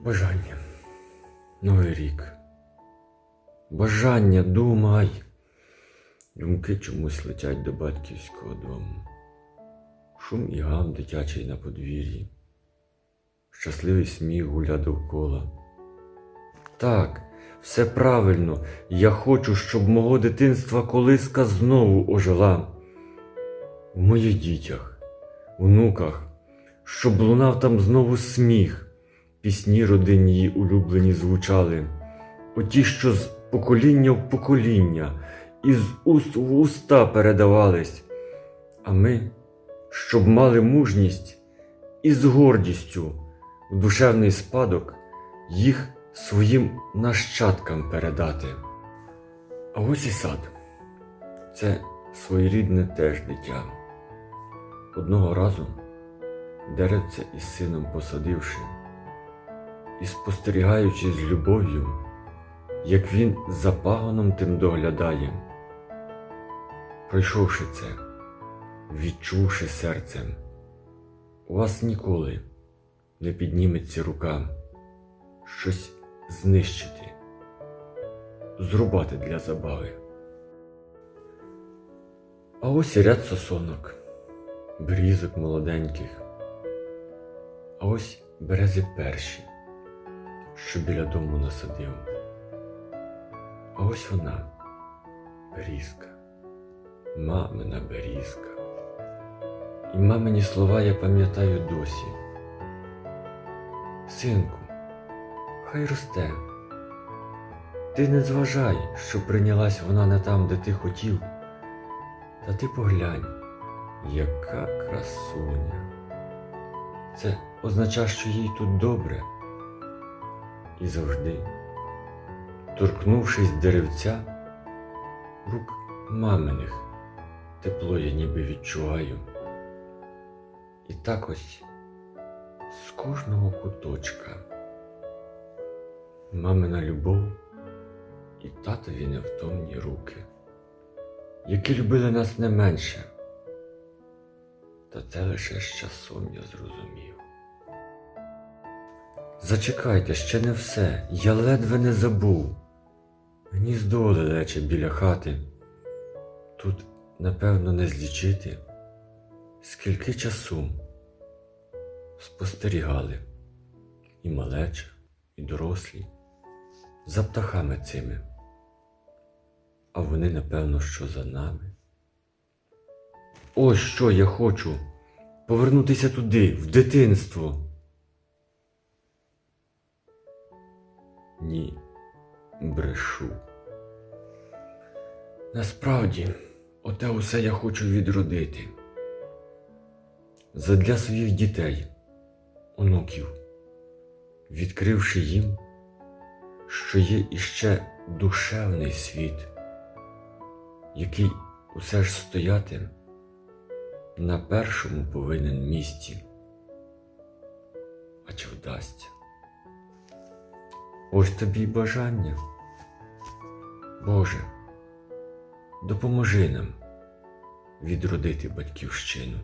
Бажання. Новий рік. Бажання, думай. Думки чомусь летять до батьківського дому. Шум і гам дитячий на подвір'ї. Щасливий сміх гуля довкола. Так, все правильно. Я хочу, щоб мого дитинства колиска знову ожила. В моїх дітях, внуках, щоб лунав там знову сміх, пісні родинні улюблені звучали, оті, що з покоління в покоління, із уст в уста передавались, а ми, щоб мали мужність і з гордістю в душевний спадок їх своїм нащадкам передати. А ось і сад. Це своєрідне теж дитя. Одного разу деревце із сином посадивши, і спостерігаючи з любов'ю, як він за пагоном тим доглядає. Пройшовши це, відчувши серцем, у вас ніколи не підніметься рука щось знищити, зрубати для забави. А ось і ряд сосонок, брізок молоденьких, а ось берези перші, що біля дому насадив. А ось вона, берізка, мамина берізка. І мамині слова я пам'ятаю досі. Синку, хай росте. Ти не зважай, що прийнялась вона не там, де ти хотів. Та ти поглянь, яка красуня. Це означає, що їй тут добре. І завжди, торкнувшись деревця, рук маминих, тепло я ніби відчуваю. І так ось з кожного куточка мамина любов і татові невтомні руки, які любили нас не менше. Та це лише з часом я зрозумів. Зачекайте, ще не все, я ледве не забув. Гніздо лелече біля хати. Тут, напевно, не злічити, скільки часу спостерігали і малеча, і дорослі за птахами цими. А вони, напевно, що за нами. Ось що я хочу повернутися туди, в дитинство. Ні, брешу. Насправді, оте усе я хочу відродити. Задля своїх дітей, онуків, відкривши їм, що є іще душевний світ, який усе ж стояти на першому повинен місці. А чи вдасться? Ось тобі й бажання. Боже, допоможи нам відродити батьківщину.